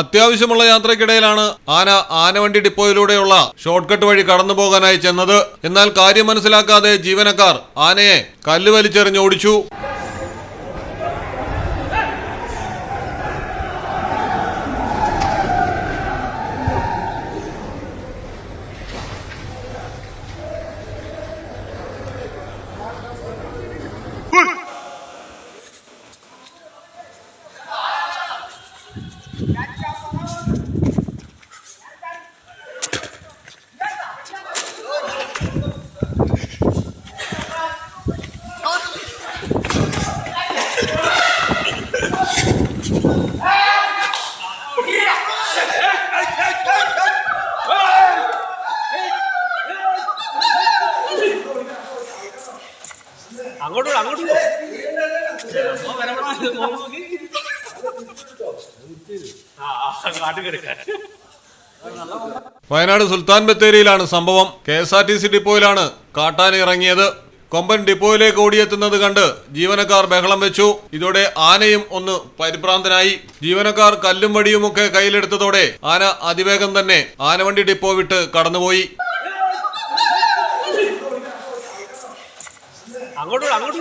അത്യാവശ്യമുള്ള യാത്രക്കിടയിലാണ് ആന ആനവണ്ടി ഡിപ്പോയിലൂടെയുള്ള short cut വഴി കടന്നു പോകാനായി ചെന്നത്. എന്നാൽ കാര്യം മനസ്സിലാക്കാതെ ജീവനക്കാർ ആനയെ കല്ല് വലിച്ചെറിഞ്ഞ് ഓടിച്ചു കാട്ടിൽ അങ്ങോട്ടും വയനാട് സുൽത്താൻ ബത്തേരിയിലാണ് സംഭവം. K S R T C ഡിപ്പോയിലാണ് കാട്ടാൻ ഇറങ്ങിയത്. കൊമ്പൻ ഡിപ്പോയിലേക്ക് ഓടിയെത്തുന്നത് കണ്ട് ജീവനക്കാർ ബഹളം വെച്ചു. ഇതോടെ ആനയും ഒന്ന് പരിഭ്രാന്തനായി. ജീവനക്കാർ കല്ലും വടിയുമൊക്കെ കയ്യിലെടുത്തതോടെ ആന അതിവേഗം തന്നെ ആനവണ്ടി ഡിപ്പോ വിട്ട് കടന്നുപോയി. അങ്ങോട്ട് അങ്ങോട്ട്.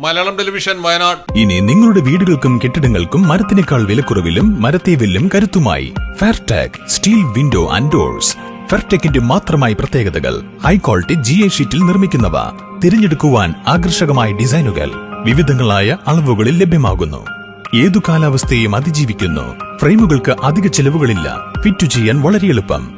മലയാളം ടെലിവിഷൻ വയനാട്. ഇനി നിങ്ങളുടെ വീടുകൾക്കും കെട്ടിടങ്ങൾക്കും മരത്തിനേക്കാൾ വിലക്കുറവിലും മരത്തെ വില്ലും കരുത്തുമായി. Fairtag steel window and doors ഫെർടെക്കിന്റെ മാത്രമായി പ്രത്യേകതകൾ. ഹൈ ക്വാളിറ്റി ജി എ ഷീറ്റിൽ നിർമ്മിക്കുന്നവ. തിരഞ്ഞെടുക്കുവാൻ ആകർഷകമായ ഡിസൈനുകൾ. വിവിധങ്ങളായ അളവുകളിൽ ലഭ്യമാകുന്നു. ഏതു കാലാവസ്ഥയും അതിജീവിക്കുന്നു. ഫ്രെയിമുകൾക്ക് അധിക ചെലവുകളില്ല. ഫിറ്റ് ചെയ്യാൻ വളരെ എളുപ്പം.